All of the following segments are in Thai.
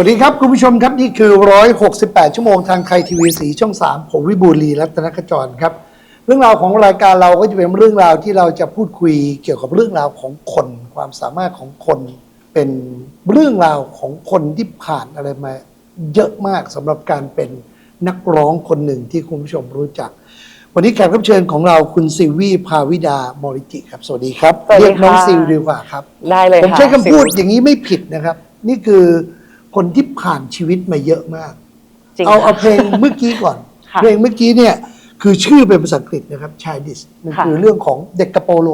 วัสดีครับ คุณผู้ชมครับ นี่คือ 168 ชั่วโมงทางไทยทีวีสีช่อง 3 ผมวิบูลย์ลีรัตนขจรครับ เรื่องราวของรายการเราก็จะเป็นเรื่องราวที่เราจะพูดคุยเกี่ยวกับเรื่องราวของคน ความสามารถของคน เป็นเรื่องราวของคนที่ผ่านอะไรมาเยอะมากสำหรับการเป็นนักร้องคนหนึ่งที่คุณผู้ชมรู้จัก วันนี้แขกรับเชิญของเราคุณซิลวี่ภาวิดามอริจิครับ สวัสดีครับสวัสดีเรียกน้องค่ะซิลดีกว่าครับได้เลยผมค่ะใช้คำพูดซิลอย่างนี้ไม่ผิดนะครับ นี่คือ คนที่ผ่านชีวิตมาเยอะมาก จริงเอาเอาค่ะเพลงเมื่อกี้ก่อน ค่ะเพลงเมื่อกี้เนี่ยคือชื่อเป็นภาษาอังกฤษนะครับชายดิสมันค่ะ คือเรื่องของเด็กกระโปโล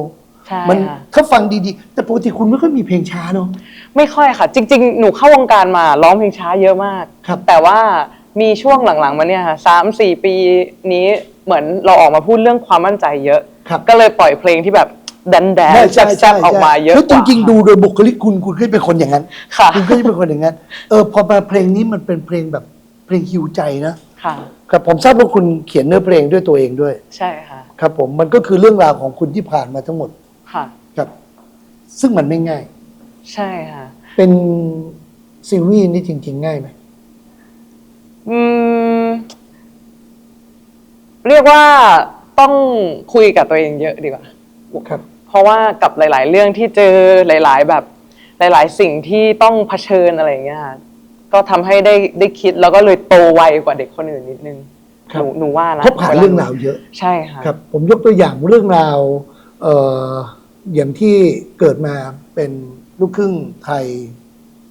ใช่มันค่ะ ถ้าฟังดีๆ แต่ปกติคุณไม่ค่อยมีเพลงช้าเนอะไม่ค่อยค่ะ จริง ๆ หนูเข้าวงการมาร้องเพลงช้าเยอะมาก ครับแต่ว่ามีช่วงหลังๆมาเนี่ยค่ะสามสี่ปีนี้เหมือนเราออกมาพูดเรื่องความมั่นใจเยอะ ครับก็เลยปล่อยเพลงที่แบบ แดนแดนใช่ใช่แซ่บๆออกมาเยอะแล้วกจว่าริงๆดูโดยบุคลิกคุณคุณก็เป็นคนอย่างนั้นค่ะคุณก็จะเป็นคนอย่างนั้นเออพอมาเพลงนี้มันเป็นเพลงแบบเพลงฮิวใจนะค่ะครับผมทราบว่าคุณเขียนเนื้อเพลงด้วยตัวเองด้วย ใช่ค่ะ ครับผมมันก็คือเรื่องราวของคุณที่ผ่านมาทั้งหมดค่ะครับ ซึ่งมันไม่ง่าย ใช่ค่ะ เป็นซีรีส์นี่จริง ๆ ง่ายไหมอืมเรียกว่าต้องคุยกับตัวเองเยอะดีกว่าครับเพ ราะว่ากับหลาย ๆ เรื่องที่เจอหลาย ๆ แบบหลาย ๆ สิ่งที่ต้องเผชิญอะไรอย่างเงี้ยค่ะก็ทำให้ได้ได้คิดแล้วก็เลยโตไวกว่าเด็กคนอื่นนิดนึงครัหบนูหนูว่านะเพราะผ่านเรื่องราวเยอะ ใช่ค่ะ ครับผมยกตัวอย่างเรื่องราวเอ่ออย่างที่เกิดมาเป็นลูกครึ่งไทย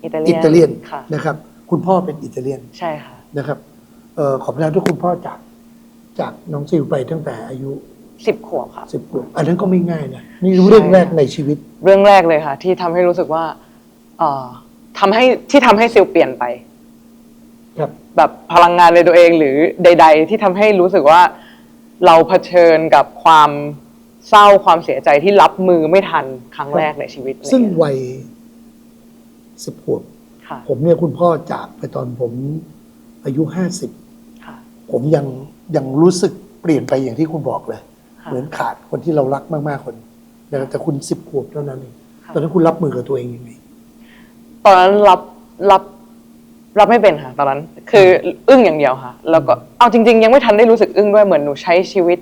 อิตาเลียนอิตาเลียนค่ะ นะครับ คุณพ่อเป็นอิตาเลียนใช่ค่ะ นะครับเอ่อขอบคุณที่คุณพ่อจากจากน้องซิลไปตั้งแต่อายุ สิบขวบค่ะ สิบขวบอันนั้นก็ไม่ง่ายนะนี่เรื่องแรกในชีวิต เรื่องแรกเลยค่ะ ที่ทำให้รู้สึกว่าเอ่อทำให้ที่ทำให้ซิลเปลี่ยนไป ครับ แบบพลังงานในตัวเองหรือใด ๆ ที่ทำให้รู้สึกว่า เราเผชิญกับความเศร้าความเสียใจที่รับมือไม่ทันครั้งแรกในชีวิตซึ่งอะไรเงี้ยวัยสิบขวบ ค่ะผมเนี่ยคุณพ่อจากไปตอนผมอายุห้าสิบ ค่ะ ผมยังยังรู้สึกเปลี่ยนไปอย่างที่คุณบอกเลยค่ะ เหมือนขาดคนที่เรารักมากๆคนนะครับแต่คุณสิบขวบเท่านั้นเองค่ะตอนนั้นคุณรับมือกับตัวเองยังไงตอนนั้นรับรับรับไม่เป็นค่ะตอนนั้น คืออึ้งอย่างเดียวค่ะ แล้วก็เอาจริง ๆ ยังไม่ทันได้รู้สึกอึ้งด้วยเหมือนหนูใช้ชีวิต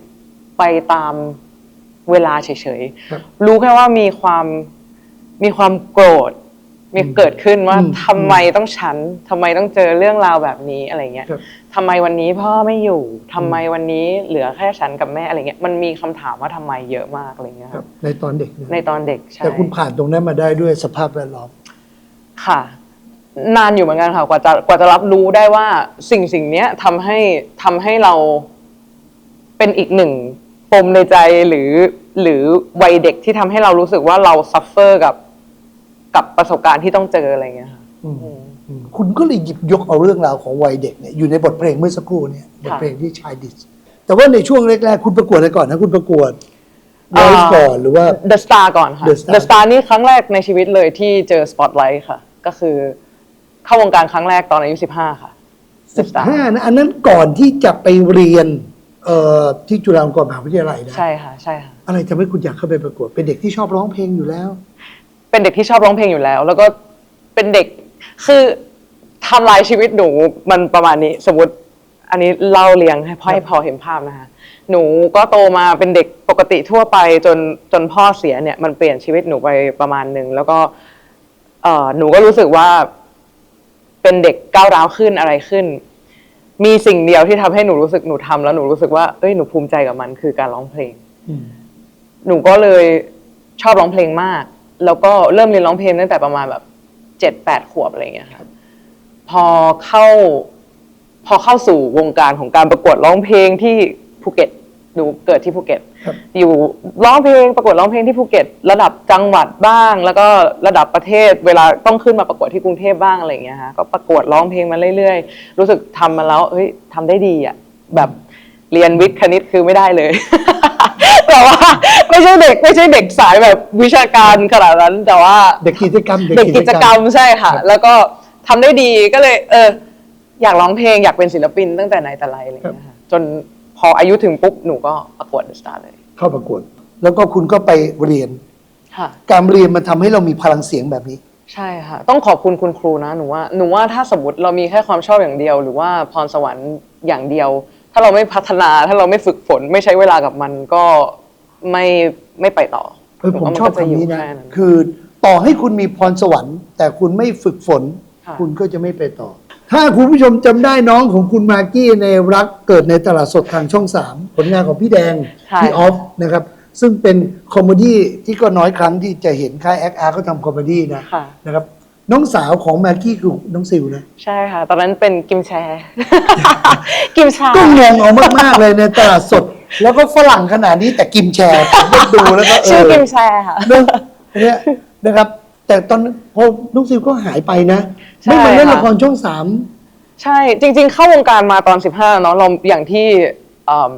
ไปตามเวลาเฉยครับๆรู้แค่ว่ามีความมีความโกรธมีเกิดขึ้นว่าอืมทำไมต้องฉันทำไมต้องเจอเรื่องราวแบบนี้อะไรเงี้ยครับ ทำไมวันนี้พ่อไม่อยู่ทำไมวันนี้เหลือแค่ฉันกับแม่อะไรเงี้ยมันมีคำถามว่าทำไมเยอะมากอะไรเงี้ยคครัรับบในตอนเด็กนะในตอนเด็กใช่แต่คุณผ่านตรงนั้นมาได้ด้วยสภาพแวดล้อมค่ะ นานอยู่เหมือนกันค่ะกว่าจะกว่าจะรับรู้ได้ว่าสิ่งสิ่งเนี้ยทำให้ทำให้เราเป็นอีกหนึ่งปมในใจหรือหรือวัยเด็กที่ทำให้เรารู้สึกว่าเราซัฟเฟอร์กับกับประสบการณ์ที่ต้องเจออะไรเงี้ยค่ะอืมอืม คุณก็เลยหยิบยกเอาเรื่องราวของวัยเด็กเนี่ยอยู่ในบทเพลงเมื่อสักครู่เนี่ยบทเพลงที่ชายดิสแต่ว่าในช่วงแรกๆคุณประกวดอะไรก่อนนะคุณประกวดไลฟ์ก่อนหรือว่า The Star ก่อนค่ะ The Star The Star นี่ครั้งแรกในชีวิตเลยที่เจอ Spotlight ค่ะ ก็คือเข้าวงการครั้งแรกตอนอายุสิบห้าค่ะ The สิบ Star ห้านะอันนั้นก่อนที่จะไปเรียนเอ่อที่จุฬาลงกรณ์มหาวิทยาลัยนะใช่ค่ะใช่ค่ะอะไรทำให้คุณอยากเข้าไปประกวด เป็นเด็กที่ชอบร้องเพลงอยู่แล้ว เป็นเด็กที่ชอบร้องเพลงอยู่แล้ว แล้วก็เป็นเด็ก คือไทำลายชีวิตหนูมันประมาณนี้สมมติอันนี้เล่าเรียงให้พ่อให้พอเห็นภาพนะคะหนูก็โตมาเป็นเด็กปกติทั่วไปจนจนพ่อเสียเนี่ยมันเปลี่ยนชีวิตหนูไปประมาณหนึ่งแล้วก็เอ่อหนูก็รู้สึกว่า เป็นเด็กก้าวร้าวขึ้นอะไรขึ้น มีสิ่งเดียวที่ทำให้หนูรู้สึกหนูทำแล้วหนูรู้สึกว่าเอ้ยหนูภูมิใจกับมันคือการร้องเพลง อืมหนูก็เลยชอบร้องเพลงมาก แล้วก็เริ่มเรียนร้องเพลงตั้งแต่ประมาณแบบ เจ็ดแปดขวบอะไรอย่างเงี้ยครับพอเข้า พอเข้าสู่วงการของการประกวดร้องเพลงที่ภูเก็ตหนูเกิดที่ภูเก็ต ครับ อยู่ร้องเพลงประกวดร้องเพลงที่ภูเก็ต ระดับจังหวัดบ้าง แล้วก็ระดับประเทศ เวลาต้องขึ้นมาประกวดที่กรุงเทพบ้างอะไรอย่างเงี้ยฮะก็ประกวดร้องเพลงมาเรื่อยๆ รู้สึกทำมาแล้วเฮ้ยทำได้ดีอะแบบเรียนวิทย์คณิตคือไม่ได้เลย แต่ว่าไม่ใช่เด็กไม่ใช่เด็กสายแบบวิชาการขนาดนั้น แต่ว่าเด็กกิจกรรมเด็กกิจกรรมใช่ค่ะครับแล้วก็ทำได้ดีก็เลย เออ อยากร้องเพลงอยากเป็นศิลปินตั้งแต่ไหนแต่ไรอะไรอย่างเงี้ยค่ะจนพออายุถึงปุ๊บหนูก็ประกวดสตาร์เลย เข้าประกวด แล้วก็คุณก็ไปเรียนค่ะการเรียนมันทำให้เรามีพลังเสียงแบบนี้ ใช่ค่ะ ต้องขอบคุณคุณครูนะหนูว่าหนูว่าถ้าสมมติเรามีแค่ความชอบอย่างเดียว หรือว่าพรสวรรค์อย่างเดียว ถ้าเราไม่พัฒนาถ้าเราไม่ฝึกฝน ไม่ใช้เวลากับมันก็ ไม่ไม่ไปต่อเออหนูผมว่าชอบก็จคำนี้นะแค่คือต่อให้คุณมีพรสวรรค์ แต่คุณไม่ฝึกฝนค่ะคุณก็จะไม่ไปต่อ ถ้าคุณผู้ชมจำได้น้องของคุณมากกี้ในรักเกิดในตลาดสดทางช่องสามผลงานของพี่แดง ใช่ พี่ออฟนะครับ ซึ่งเป็นคอมเมดี้ที่ก็น้อยครั้งที่จะเห็นค่ายแอคอาร์เขาทำคอมเมดี้นะค่ะ นะครับ น้องสาวของมากกี้คือน้องซิวนะ ใช่ค่ะ ตอนนั้นเป็นกิมแชร์ กิมชา ก็งงเอามาก ๆ เลยในตลาดสด แล้วก็ฝรั่งขนาดนี้แต่กิมแชร์ผมก็ดูแล้วก็เอชื่ออกิมแชร์ค่ะ เนอะเนี่ยนะครับ แต่ตอนนั้นพอน้องซิวก็หายไปนะ ใช่ไม่มาเล่นค่ะ ละครช่องสาม ใช่จริง ๆ เข้าวงการมาตอน 15เนาะเราอย่างที่อืม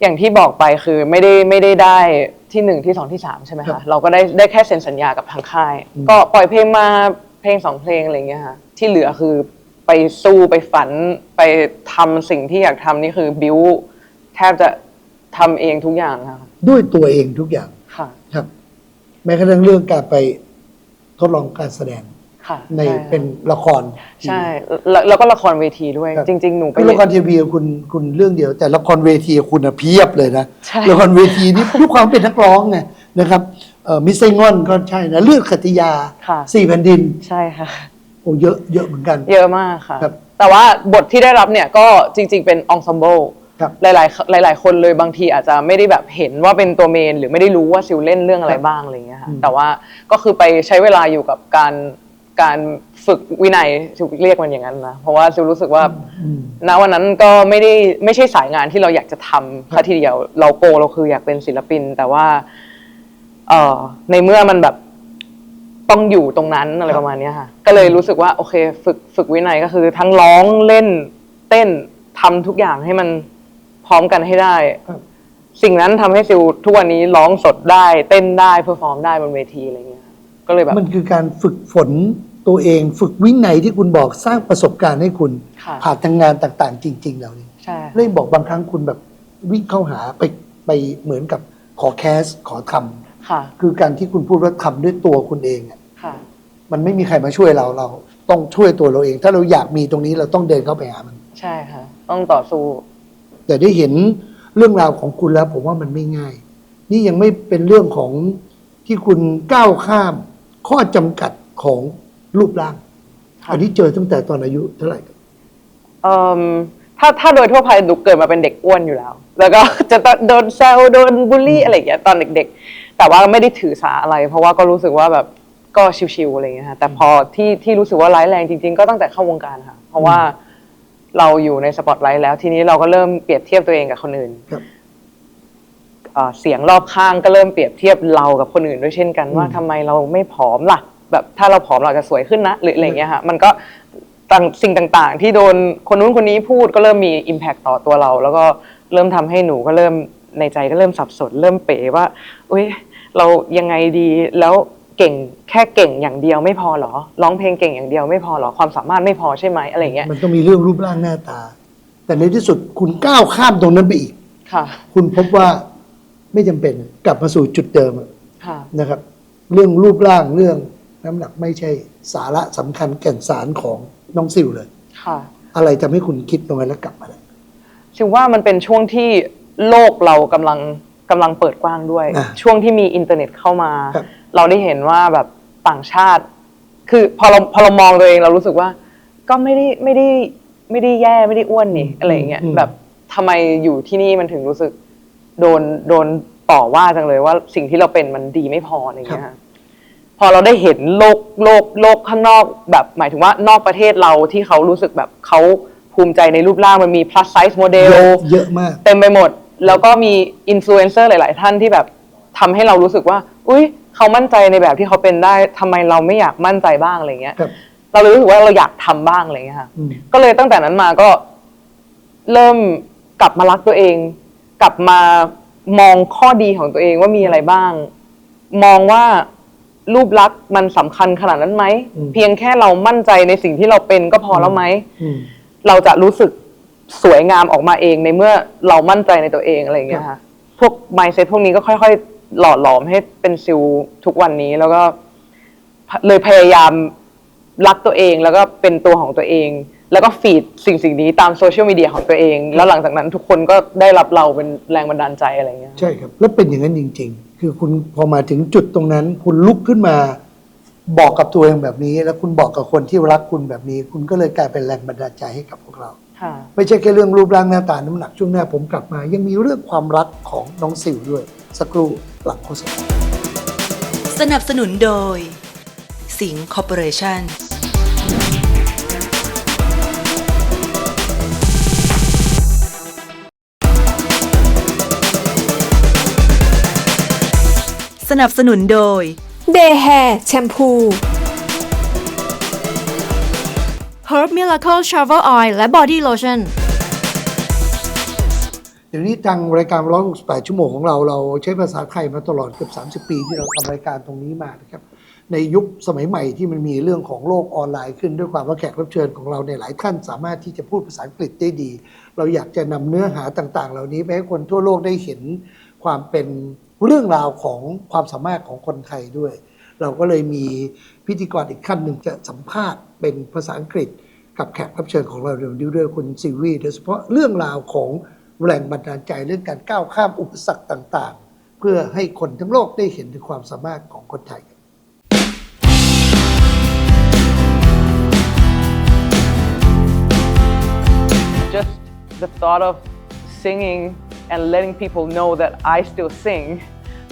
อย่างที่บอกไปคือไม่ได้ไม่ได้ได้ที่หนึ่งที่สองที่สามใช่ไหมครัคะบ เราก็ได้ได้แค่เซ็นสัญญากับทางค่าย ก็ปล่อยเพลงมาเพลงสองเพลงอะไรอย่างเงี้ยค่ะที่เหลือคือไปสู้ไปฝันไปทำสิ่งที่อยากทำนี่คือบิวแทบจะ ทำเองทุกอย่างค่ะด้วยตัวเองทุกอย่างค่ะ ครับ แม้กระทั่งเรื่องการไปทดลองการแสดงค่ะในช่ค่ะเป็นละคร ใช่แล้วแล้วก็ละครเวทีด้วย ครับ จริง ๆ หนูไป คือละครทีวีคุณคุณเรื่องเดียว แต่ละครเวทีคุณอะเพียบเลยนะใช่ ละครเวทีนี่ ด้วยความเป็นนักร้องไงนะครับเอ่อมิสไซงอนก็ใช่นะเลือดขติยาค่ะสี่แผ่นดินใช่ค่ะ โอ้เยอะเยอะเหมือนกัน เยอะมากค่ะ ครับแต่ว่าบทที่ได้รับเนี่ยก็จริง ๆ เป็นองซ m มเบิล ครับหลายๆหลาย ๆ คนเลยบางทีอาจจะไม่ได้แบบเห็นว่าเป็นตัวเมน หรือไม่ได้รู้ว่าซิลเล่นเรื่องอะไรบ้างอะไรเงี้ยค่ะอืมแต่ว่าก็คือไปใช้เวลาอยู่กับการการฝึกวินัยซิลเรียกมันอย่างนั้นนะเพราะว่าซิลรู้สึกว่าอืมณวันนั้นก็ไม่ได้ไม่ใช่สายงานที่เราอยากจะทำแค่ทีเดียวเราโกเราคืออยากเป็นศิลปิน แต่ว่า เอ่อในเมื่อมันแบบต้องอยู่ตรงนั้นอะไรประมาณเนี้ยค่ะ ก็เลยรู้สึกว่าโอเค ฝึกฝึกวินัยก็คือ ทั้งร้องเล่นเต้นทำทุกอย่างให้มัน พร้อมกันให้ได้ครับสิ่งนั้นทำให้ซิลทุกวันนี้ร้องสดได้ เต้นได้เพอร์ฟอร์มได้บนเวทีอะไรเงี้ยค่ะก็เลยแบบมันคือการฝึกฝนตัวเองฝึกวินัยที่คุณบอกสร้างประสบการณ์ให้คุณค่ะผ่านทางงานต่างๆ จริงๆเหล่านี้ใช่เล่บอกบางครั้งคุณแบบวิ่งเข้าหาไปไปเหมือนกับขอแคส ขอทำค่ะ คือการที่คุณพูดว่าทำด้วยตัวคุณเองอะค่ะมันไม่มีใครมาช่วยเราเราต้องช่วยตัวเราเอง ถ้าเราอยากมีตรงนี้เราต้องเดินเข้าไปหามัน ใช่ค่ะ ต้องต่อสู้ แต่ได้เห็นเรื่องราวของคุณแล้ว ผมว่ามันไม่ง่าย นี่ยังไม่เป็นเรื่องของที่คุณก้าวข้าม ข้อจำกัดของรูปร่างค่ะอันนี้เจอตั้งแต่ตอนอายุเท่าไหร่ครับเอ่มถ้าถ้าโดยทั่วไปหนูเกิดมาเป็นเด็กอ้วนอยู่แล้ว แล้วก็จะต้องโดนแซวโดนบูลลี่อะไรอย่างเงี้ยตอนเด็ก ๆ แต่ว่าไม่ได้ถือสาอะไร เพราะว่าก็รู้สึกว่าแบบก็ชิวๆอะไรอย่างเงี้ยค่ะแต่พอที่ที่รู้สึกว่าร้ายแรงจริง ๆ ก็ตั้งแต่เข้าวงการค่ะ เพราะว่า เราอยู่ในสปอตไลท์แล้ว ทีนี้เราก็เริ่มเปรียบเทียบตัวเองกับคนอื่นครับเอ่อเสียงรอบข้างก็เริ่มเปรียบเทียบเรากับคนอื่นด้วยเช่นกัน ว่าอืมทำไมเราไม่ผอมล่ะ แบบถ้าเราผอมเราจะสวยขึ้นนะหรืออะไรอย่างเงี้ยค่ะมันก็ต่างสิ่งต่างๆ ที่โดนคนนู้นคนนี้พูดก็เริ่มมี Impact ต่อตัวเรา แล้วก็เริ่มทำให้หนูก็เริ่มในใจก็เริ่มสับสน เริ่มเป๋ว่าอุ้ยเรายังไงดีแล้ว เก่งแค่เก่งอย่างเดียวไม่พอเหรอ ร้องเพลงเก่งอย่างเดียวไม่พอเหรอ ความสามารถไม่พอใช่ไหมอะไรอย่างเงี้ย มันต้องมีเรื่องรูปร่างหน้าตา แต่ในที่สุดคุณก้าวข้ามตรงนั้นไปอีก ค่ะ คุณพบว่าไม่จำเป็นกลับมาสู่จุดเดิมอะค่ะ นะครับ เรื่องรูปร่างเรื่องน้ำหนักไม่ใช่สาระสำคัญแก่นสารของน้องซิวเลย ค่ะ อะไรทำให้คุณคิดตรงนั้นแล้วกลับมาได้คิดว่ามันเป็นช่วงที่โลกเรากำลังกำลังเปิดกว้างด้วย อะช่วงที่มีอินเทอร์เน็ตเข้ามา ครับ เราได้เห็นว่าแบบต่างชาติ คือพอเราพอเรามองตัวเองเรารู้สึกว่า ก็ไม่ได้ไม่ได้ไม่ได้แย่ไม่ได้อ้วนนี่อะไรอย่างเงี้ยอืมแบบทำไมอยู่ที่นี่มันถึงรู้สึกโดนโดนต่อว่าจังเลยว่าสิ่งที่เราเป็นมันดีไม่พออะไรอย่างเงี้ยค่ะพอเราได้เห็นโลกโลกโลกข้างนอกแบบหมายถึงว่านอกประเทศเราที่เขารู้สึกแบบเขาภูมิใจในรูปร่างมันมี plus size model เยอะเยอะมาก เต็มไปหมด แล้วก็มีอินฟลูเอนเซอร์หลาย ๆ ท่านที่แบบทำให้เรารู้สึกว่า อุ้ย เขามั่นใจในแบบที่เขาเป็นได้ทำไมเราไม่อยากมั่นใจบ้างอะไรเงี้ย ครับ เราเลยรู้สึกว่าเราอยากทำบ้างอะไรเงี้ยค่ะ อืม ก็เลยตั้งแต่นั้นมาก็เริ่มกลับมารักตัวเอง กลับมามองข้อดีของตัวเองว่ามีอะไรบ้าง มองว่ารูปลักษณ์มันสำคัญขนาดนั้นไหม อืม เพียงแค่เรามั่นใจในสิ่งที่เราเป็นก็พอแล้วไหม อืม เราจะรู้สึกสวยงามออกมาเองในเมื่อเรามั่นใจในตัวเองอะไรอย่างเงี้ยค่ะ พวก mindset พวกนี้ก็ค่อยๆ หล่อหลอมให้เป็นซิลทุกวันนี้แล้วก็เลยพยายามรักตัวเองแล้วก็เป็นตัวของตัวเอง แล้วก็ฟีดสิ่งสิ่งนี้ตามโซเชียลมีเดียของตัวเอง แล้วหลังจากนั้นทุกคนก็ได้รับเราเป็นแรงบันดาลใจอะไรอย่างเงี้ยใช่ครับ แล้วเป็นอย่างนั้นจริง ๆ คือคุณพอมาถึงจุดตรงนั้น คุณลุกขึ้นมาบอกกับตัวเองแบบนี้ แล้วคุณบอกกับคนที่รักคุณแบบนี้ คุณก็เลยกลายเป็นแรงบันดาลใจให้กับพวกเราค่ะไม่ใช่แค่เรื่องรูปร่างหน้าตาน้ำหนักช่วงหน้าผมกลับมา ยังมีเรื่องความรักของน้องสิวด้วยสักครู่ หลังโฆษณาสนับสนุนโดย สิงคอร์ปอเรชั่นสนับสนุนโดยเดย์แฮร์แชมพู Herb Miracle Shower Oil และ Body Lotion เดี๋ยวนี้ทางรายการ 168 ชั่วโมงของเรา เราใช้ภาษาไทยมาตลอดเกือบ30 ปีที่เราทำรายการตรงนี้มานะครับ ในยุคสมัยใหม่ที่มันมีเรื่องของโลกออนไลน์ขึ้นด้วยความว่าแขกรับเชิญของเราในหลายท่านสามารถที่จะพูดภาษาอังกฤษได้ดี เราอยากจะนำเนื้อหาต่างๆ เหล่านี้ไปให้คนทั่วโลกได้เห็นความเป็นเรื่องราวของความสามารถของคนไทยด้วย เราก็เลยมีพิธีกรอีกขั้นหนึ่งจะสัมภาษณ์เป็นภาษาอังกฤษ กับแขกรับเชิญของเราเดี๋ยวนี้ด้วยคุณซิวีโดยเฉพาะเรื่องราวของ แรงบันดาลใจเรื่องการก้าวข้ามอุปสรรคต่าง ๆ เพื่อให้คนทั้งโลกได้เห็นถึงความสามารถของคนไทย just the thought of singing and letting people know that I still sing,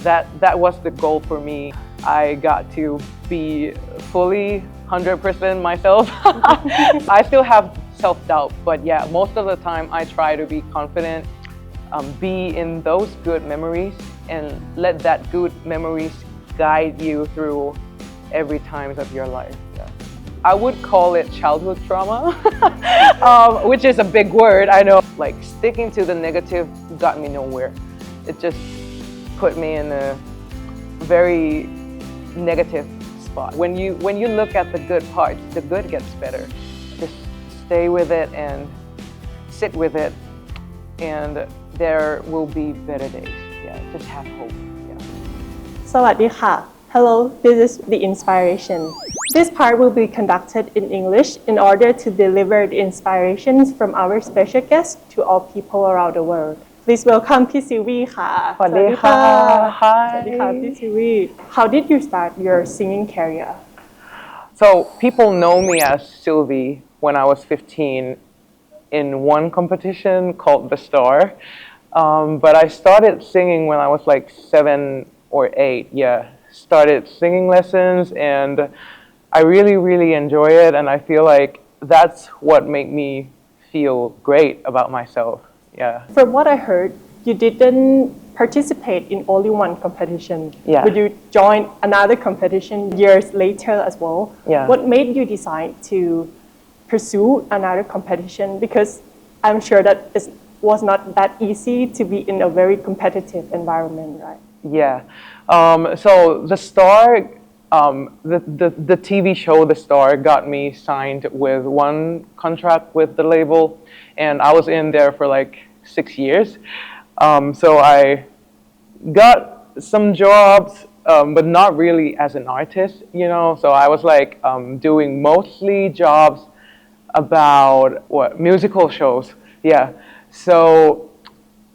that that was the goal for me. I got to be fully 100% myself. I still have self-doubt, but yeah, most of the time I try to be confident, um, be in those good memories, and let that good memories guide you through every times of your life. Yeah. I would call it childhood trauma, um, which is a big word, I know. Like sticking to the negative got me nowhere. It just put me in a very negative spot. When you when you look at the good parts, the good gets better Just stay with it and sit with it, and there will be better days. Yeah, just have hope. Yeah. สวัสดีค่ะ Hello, this is the inspiration. This part will be conducted in English in order to deliver the inspirations from our special guests to all people around the world. Please welcome พี่ซิวีค่ะ สวัสดีค่ะ Hi สวัสดีค่ะพี่ซิวี How did you start your singing career? So people know me as Sylvie when I was 15 in one competition called The Star. Um, but I started singing when I was like seven or eight. Yeah, started singing lessons and I really, really enjoy it. And I feel like that's what made me feel great about myself. Yeah. From what I heard, you didn't participate in only one competition. Yeah. But you joined another competition years later as well. Yeah. What made you decide to pursue another competition? Because I'm sure that it was not that easy to be in a very competitive environment, right? Yeah. Um, so the star, um, the, the the TV show The Star got me signed with one contract with the label, and I was in there for like six years. Um, so I got some jobs, um, but not really as an artist, you know. So I was like um, doing mostly jobs about what musical shows. Yeah. So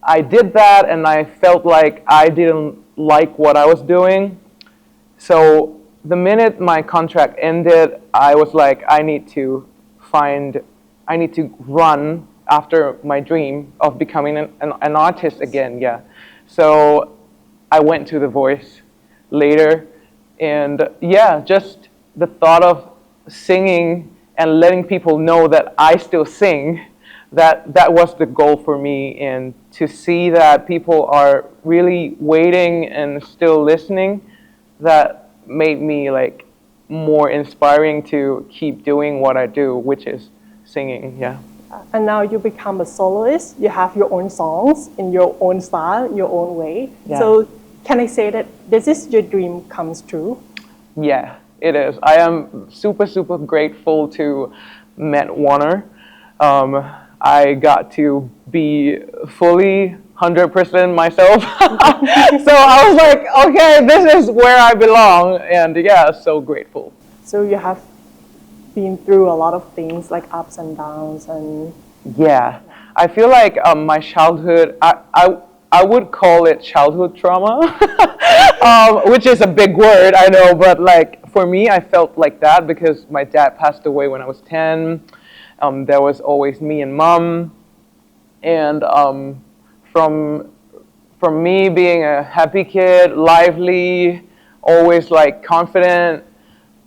I did that and I felt like I didn't like what I was doing. So the minute my contract ended, I was like, I need to find, I need to run after my dream of becoming an, an, an artist again. Yeah. So I went to The Voice later. And yeah, just the thought of singing and letting people know that I still sing that that was the goal for me and to see that people are really waiting and still listening that made me like more inspiring to keep doing what I do which is singing yeah And now you become a soloist. You have your own songs in your own style, your own way. Yeah. So can I say that this is your dream comes true? Yeah, it is. I am super, super grateful to Matt Warner. Um, I got to be fully 100% myself. so I was like, okay, this is where I belong. And yeah, so grateful. So you have been through a lot of things like ups and downs and Yeah, I feel like um, my childhood, I, I, I would call it childhood trauma, um, which is a big word, I know, but like for me, I felt like that because my dad passed away when I was 10. Um, there was always me and mom. And um, from, from me being a happy kid, lively, always like confident,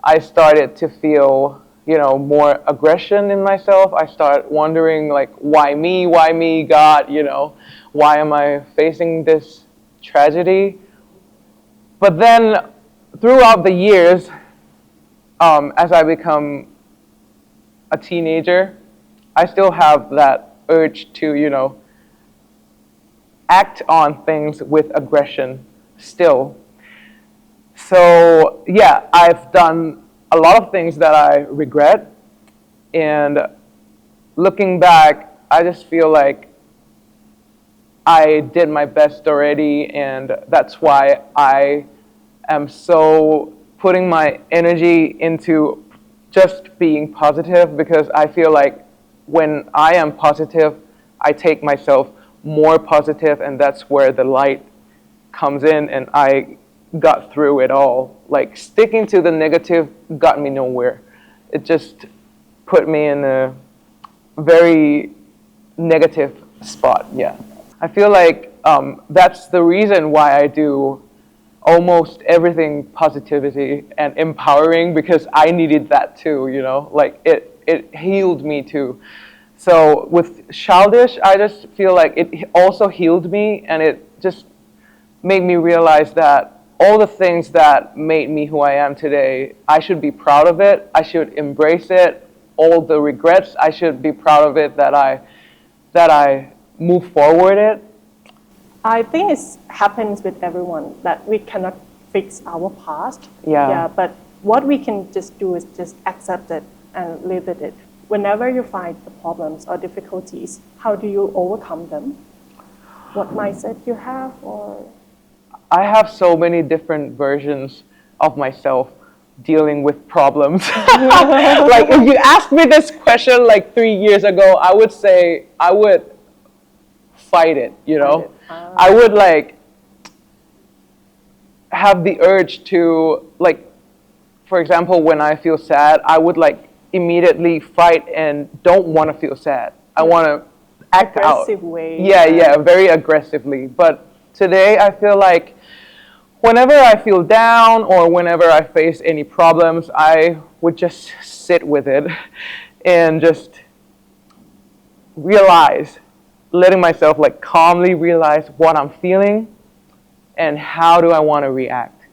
I started to feel, you know, more aggression in myself. I start wondering like, why me? Why me, God? You know, why am I facing this tragedy? But then, throughout the years, um, as I become a teenager, I still have that urge to, you know, act on things with aggression still. So, yeah, I've done a lot of things that I regret. And looking back, I just feel like I did my best already. And that's why I am so putting my energy into just being positive because I feel like when I am positive, I take myself more positive, and that's where the light comes in and I got through it all. Like sticking to the negative got me nowhere. It just put me in a very negative spot. Yeah. I feel like um, that's the reason why I do almost everything positivity and empowering because I needed that too, you know? Like it, it healed me too. So with childish, I just feel like it also healed me and it just made me realize that all the things that made me who I am today, I should be proud of it. I should embrace it. All the regrets, I should be proud of it that I that I move forward it. I think it happens with everyone that we cannot fix our past. Yeah. Yeah, but what we can just do is just accept it and live with it. Whenever you find the problems or difficulties, how do you overcome them? What mindset do you have or I have so many different versions of myself dealing with problems. like if you asked me this question like three years ago, I would say I would fight it, you know? Ah. I would like have the urge to like for example when I feel sad, I would like immediately fight and don't want to feel sad. I want to act aggressive out. way? Yeah, yeah, very aggressively. But today I feel like whenever I feel down or whenever I face any problems, I would just sit with it and just realize, letting myself like calmly realize what I'm feeling and how do I want to react.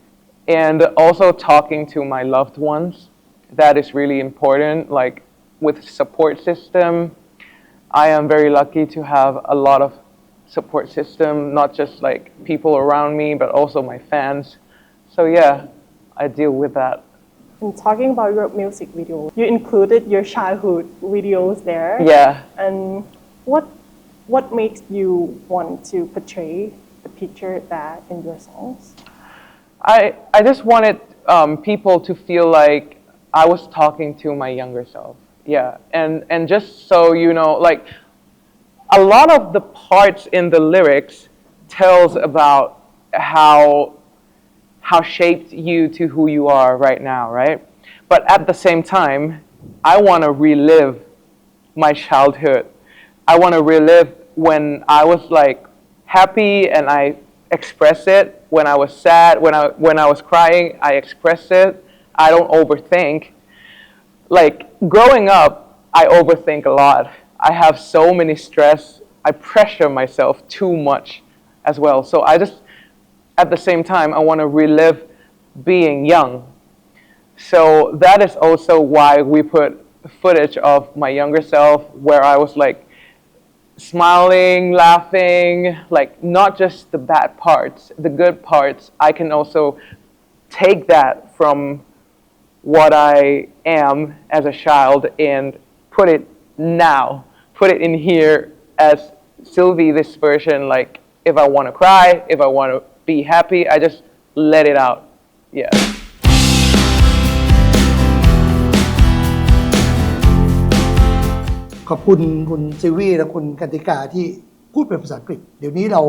And also talking to my loved ones, that is really important. Like with support system, I am very lucky to have a lot of support system, not just like people around me, but also my fans. So yeah, I deal with that. in talking about your music video, you included your childhood videos there. Yeah. And what what makes you want to portray the picture that in your songs? I, I just wanted um, people to feel like I was talking to my younger self. Yeah. And, and just so you know, like a lot of the parts in the lyrics tells about how how shaped you to who you are right now, right? But at the same time, I want to relive my childhood. I want to relive when I was like happy and I express it. When I was sad, when I when I was crying, I express it. I don't overthink. Like growing up, I overthink a lot. I have so many stress. I pressure myself too much as well. So I just, at the same time, I want to relive being young. So that is also why we put footage of my younger self where I was like smiling, laughing, like not just the bad parts, the good parts. I can also take that from what I am as a child and put it now, put it in here as Sylvie, this version. Like, if I want to cry, if I want to be happy, I just let it out. Yeah. ขอบคุณคุณซิวีและคุณกันติกาที่พูดเป็นภาษาอังกฤษ เดี๋ยวนี้เรา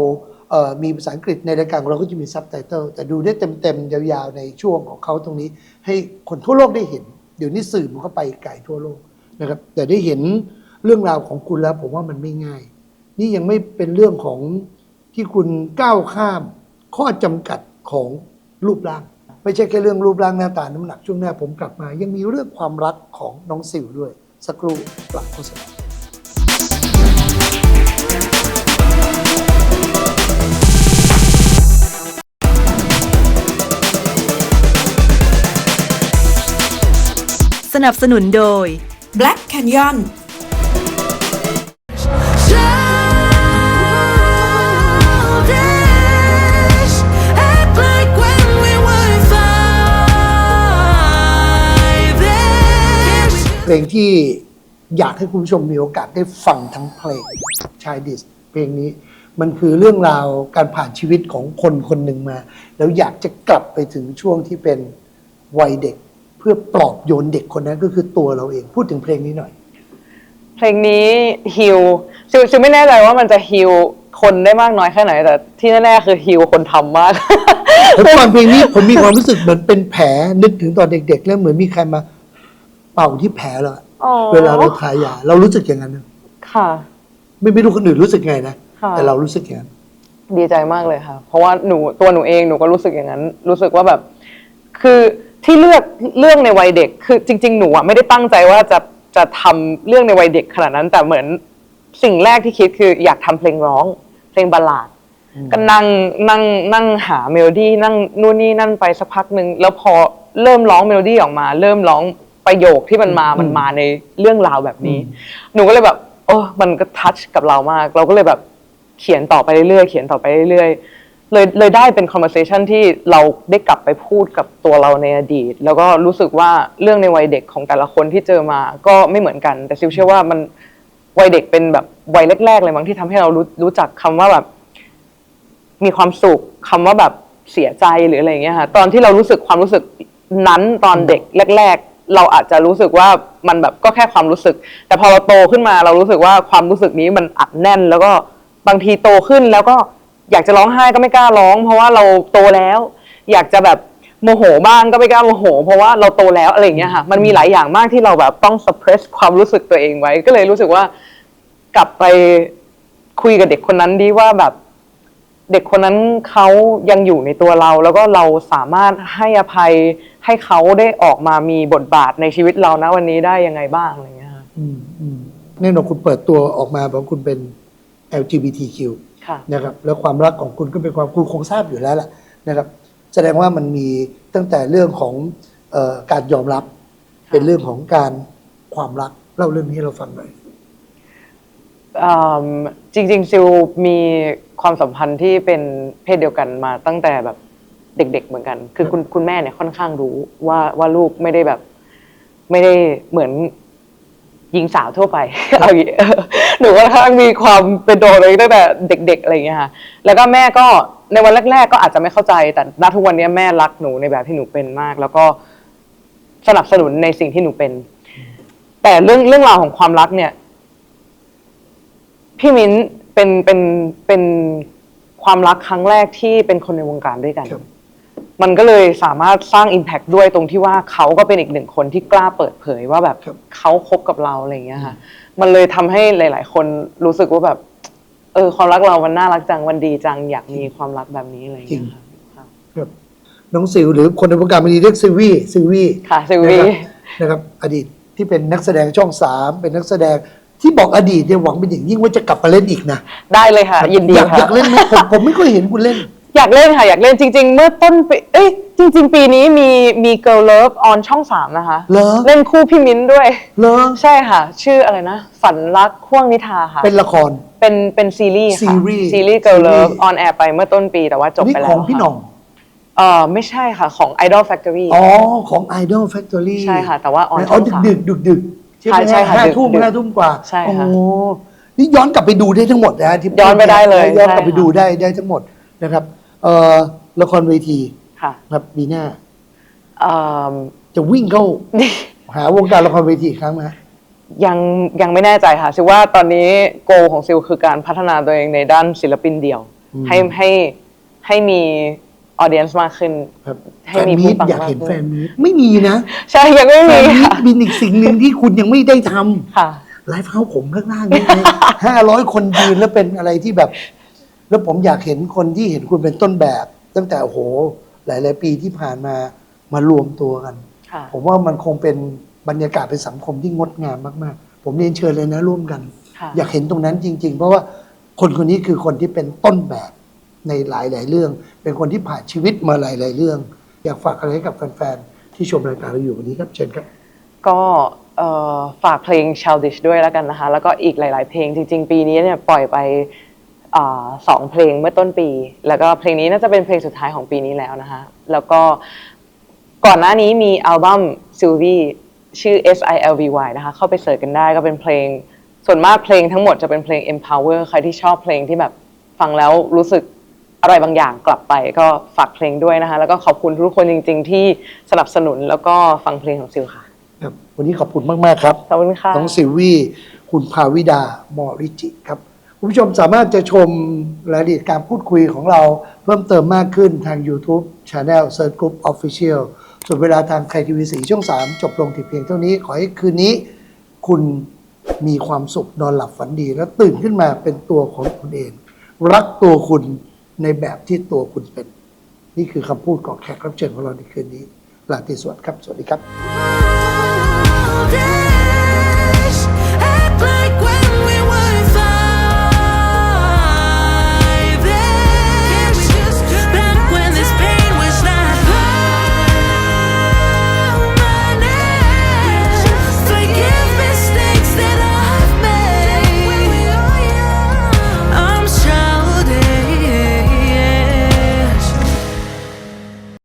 เมีภาษาอังกฤษในรายการของเราก็จะมีซับไตเติลแต่ดูได้เต็มๆ ยาวๆ ในช่วงของเขาตรงนี้ ให้คนทั่วโลกได้เห็น เดี๋ยวนี้สื่อมันก็ไปไกลทั่วโลกนะครับแต่ได้เห็นเรื่องราวของคุณแล้วผมว่ามันไม่ง่าย นี่ยังไม่เป็นเรื่องของที่คุณก้าวข้าม ข้อจำกัดของรูปร่าง ไม่ใช่แค่เรื่องรูปร่างหน้าตาน้ำหนักช่วงหน้าผมกลับมา ยังมีเรื่องความรักของน้องสิวด้วย สักครู่กลับโฆษณาสนับสนุนโดย Black Canyon เพลงที่อยากให้คุณผู้ชมมีโอกาสได้ฟังทั้งเพลงชายดิสเพลงนี้ มันคือเรื่องราวการผ่านชีวิตของคนคนหนึ่งมา แล้วอยากจะกลับไปถึงช่วงที่เป็นวัยเด็ก เพื่อปลอบโยนเด็กคนนั้นก็คือตัวเราเองพูดถึงเพลงนี้หน่อย เพลงนี้ฮิลซิวซิวไม่แน่ใจว่ามันจะฮิลคนได้มากน้อยแค่ไหน แต่ที่แน่ๆคือฮิลคนทำมากผมฟังเพลงนี้ผมมีความรู้สึกเหมือนเป็นแผลนึกถึงตอนเด็ก ๆ แล้วเหมือนมีใครมา เป่าที่แผลเราอะอ๋อเวลาเราทายาเรารู้สึกอย่างนั้นนะค่ะ ไม่ไม่รู้คนอื่นรู้สึกไงนะค่ะ แต่เรารู้สึกอย่างนั้น ดีใจมากเลยค่ะ เพราะว่าหนูตัวหนูเองหนูก็รู้สึกอย่างนั้น รู้สึกว่าแบบ คือที่เลือกเรื่องในวัยเด็ก คือจริง ๆ หนูอะไม่ได้ตั้งใจว่าจะจะทำเรื่องในวัยเด็กขนาดนั้น แต่เหมือนสิ่งแรกที่คิดคืออยากทำเพลงร้อง เพลงบัลลาด ก็นั่งนั่งนั่งหาเมโลดี้นั่งนู่นนี่นั่นไปสักพักหนึ่งแล้วพอเริ่มร้องเมโลดี้ออกมา เริ่มร้อง ประโยคที่มันมา มันมาในเรื่องราวแบบนี้ หนูก็เลยแบบโอ้มันก็ทัชกับเรามาก เราก็เลยแบบเขียนต่อไปเรื่อยๆ เขียนต่อไปเรื่อยๆ เลยเลยได้เป็น conversation ที่เราได้กลับไปพูดกับตัวเราในอดีต แล้วก็รู้สึกว่าเรื่องในวัยเด็กของแต่ละคนที่เจอมา ก็ไม่เหมือนกัน แต่ซิวเชื่อว่ามันวัยเด็กเป็นแบบวัยแรกๆเลยมั้งที่ทำให้เรารู้รู้จักคำว่าแบบ มีความสุขคำว่าแบบเสียใจหรืออะไรอย่างเงี้ยค่ะตอนที่เรารู้สึกความรู้สึกนั้นตอนเด็กแรก ๆ เราอาจจะรู้สึกว่ามันแบบก็แค่ความรู้สึก แต่พอเราโตขึ้นมาเรารู้สึกว่าความรู้สึกนี้มันอัดแน่น แล้วก็บางทีโตขึ้นแล้วก็อยากจะร้องไห้ก็ไม่กล้าร้อง เพราะว่าเราโตแล้ว อยากจะแบบโมโหบ้างก็ไม่กล้าโมโห เพราะว่าเราโตแล้วอะไรอย่างเงี้ยค่ะมันมีหลายอย่างมากที่เราแบบต้อง suppress ความรู้สึกตัวเองไว้ ก็เลยรู้สึกว่ากลับไปคุยกับเด็กคนนั้นดีว่าแบบ เด็กคนนั้นเขายังอยู่ในตัวเรา แล้วก็เราสามารถให้อภัยให้เขาได้ออกมามีบทบาทในชีวิตเรานะวันนี้ได้ยังไงบ้างอะไรอย่างเงี้ยค่ะอืมอืมแน่นอนคุณเปิดตัวออกมาบอกคุณเป็น LGBTQ ค่ะ นะครับแล้วความรักของคุณก็เป็นความคุณคงทราบอยู่แล้วแหละนะครับ แสดงว่ามันมีตั้งแต่เรื่องของเออการยอมรับ เป็นเรื่องของการความรักเล่าเรื่องนี้ให้เราฟังหน่อยอืมจริงๆซิลมี ความสัมพันธ์ที่เป็นเพศเดียวกันมาตั้งแต่แบบเด็ก ๆ เหมือนกัน คือคุณคุณแม่เนี่ยค่อนข้างรู้ว่าว่าลูกไม่ได้แบบ ไม่ได้เหมือนหญิงสาวทั่วไปเอาอย่างงี้หนูค่อนข้างมีความเป็นตัวเลยตั้งแต่เด็ก ๆอะไรอย่างเงี้ยค่ะ แล้วก็แม่ก็ในวันแรก ๆ ก็อาจจะไม่เข้าใจ แต่ณทุกวันนี้แม่รักหนูในแบบที่หนูเป็นมาก แล้วก็สนับสนุนในสิ่งที่หนูเป็น แต่เรื่องเรื่องราวของความรักเนี่ย พี่มิ้น เป็นเป็นเป็นความรักครั้งแรกที่เป็นคนในวงการด้วยกัน ครับมันก็เลยสามารถสร้าง Impact ด้วยตรงที่ว่าเขาก็เป็นอีกหนึ่งคนที่กล้าเปิดเผยว่าแบบครับเขาคบกับเราอะไรอย่างเงี้ยค่ะมันเลยทำให้หลาย ๆ คนรู้สึกว่าแบบ เออความรักเรามันน่ารักจังมันดีจังอยากมีความรักแบบนี้อะไรอย่างเงี้ยค่ะค่ะครับน้องซิวหรือคนในวงการมันดีเรียกซิวี่ซิวี่ ค่ะซิลวีนะครับนะครับอดีตที่เป็นนักแสดงช่องสามเป็นนักแสดง ที่บอกอดีตเนี่ยหวังเป็นอย่างยิ่งว่าจะกลับมาเล่นอีกนะได้เลยค่ะ ยินดีอยากค่ะ อยากเล่นไหมผมผมไม่เคยเห็นคุณเล่น อยากเล่นค่ะ อยากเล่นจริง ๆ เมื่อต้นปีเอ้ยจริง ๆ ปีนี้มีมี Girl Love on ช่องสามนะคะ เหรอ เล่นคู่พี่มิ้นท์ด้วย เหรอใช่ค่ะ ชื่ออะไรนะ ฝันรักห่วงนิทาค่ะ เป็นละคร เป็นเป็นซีรีส์ค่ะซีรีส์ซีรีส์ Girl ซีรีส์ Love on air ไปเมื่อต้นปีแต่ว่าจบนี่ไปแล้วของพี่หค่ะน่อง เออไม่ใช่ค่ะของ Idol Factory อ๋อ ของ Idol Factory ใช่ค่ะแต่ว่า on อ๋อช่องสาม ดึกดึกดึก ๆใช่ไหมใช่ค่ะห้าดึกทุ่มดึกห้าทุ่มกว่าใช่ค่ะโอ้นี่ย้อนกลับไปดูได้ทั้งหมดนะที่ย้อนไปได้เลยย้อนกลับใช่ไปค่ะ ดูได้ได้ทั้งหมดนะครับเอ่อละครเวทีค่ะครับปีหน้า เอิ่ม จะวิ่งเข้า หาวงการละครเวทีอีกครั้งไหมฮะ ยังยังไม่แน่ใจค่ะซิว่าตอนนี้โกของซิลคือการพัฒนาตัวเองในด้านศิลปินเดี่ยวให้ให้ให้มี ออเดียนส์มากขึ้น ครับให้แฟนมีมีผู้ตฟังอยากมากเห็นขึ้นแฟนมีตไม่มีนะใช่ยังไม่แฟมีนมีตค่ะเป็นอีกสิ่งหนึ่งที่คุณยังไม่ได้ทำค่ะไลฟ์เฮาส์ผมข้างล่างนี่ห้าร้อย คนยืนแล้วเป็นอะไรที่แบบ แล้วผมอยากเห็นคนที่เห็นคุณเป็นต้นแบบ ตั้งแต่โอ้โห หลาย ๆ ปีที่ผ่านมามารวมตัวกัน ค่ะ ผมว่ามันคงเป็นบรรยากาศเป็นสังคมที่งดงามมากๆ ผมเรียนเชิญเลยนะร่วมกัน ค่ะ อยากเห็นตรงนั้นจริง ๆ เพราะว่าคนคนนี้คือคนที่เป็นต้นแบบ ในหลาย ๆ เรื่อง เป็นคนที่ผ่านชีวิตมาหลาย ๆ เรื่อง อยากฝากอะไรให้กับแฟน ๆ ที่ชมรายการเราอยู่วันนี้ครับเชิญครับ ก็เอ่อฝากเพลง Childish ด้วยแล้วกันนะคะ แล้วก็อีกหลาย ๆ เพลงจริง ๆ ปีนี้เนี่ยปล่อยไปอ่าสองเพลงเมื่อต้นปี แล้วก็เพลงนี้น่าจะเป็นเพลงสุดท้ายของปีนี้แล้วนะคะ แล้วก็ก่อนหน้านี้มีอัลบั้ม Sylvie ชื่อ S I L V Y นะคะ เข้าไปเสิร์ชกันได้ก็เป็นเพลง ส่วนมากเพลงทั้งหมดจะเป็นเพลง empower ใครที่ชอบเพลงที่แบบฟังแล้วรู้สึก อะไรบางอย่างกลับไปก็ฝากเพลงด้วยนะคะ แล้วก็ขอบคุณทุกคนจริง ๆ ที่สนับสนุนแล้วก็ฟังเพลงของซิลค่ะ ครับวันนี้ขอบคุณมาก ๆ ครับ ขอบคุณค่ะ น้องซิลวี่ คุณภาวิดามอริจิครับ คุณผู้ชมสามารถจะชมรายละเอียดการพูดคุยของเราเพิ่มเติมมากขึ้นทาง YouTube Channel Search Group Official ส่วนเวลาทางไทยทีวีสีช่อง 3 จบลงที่เพียงเท่านี้ ขอให้คืนนี้คุณมีความสุขนอนหลับฝันดี แล้วตื่นขึ้นมาเป็นตัวของคุณเอง รักตัวคุณ ในแบบที่ตัวคุณเป็น นี่คือคำพูดของแขกรับเชิญของเราในคืนนี้ลาติสวัสดีครับ สวัสดีครับ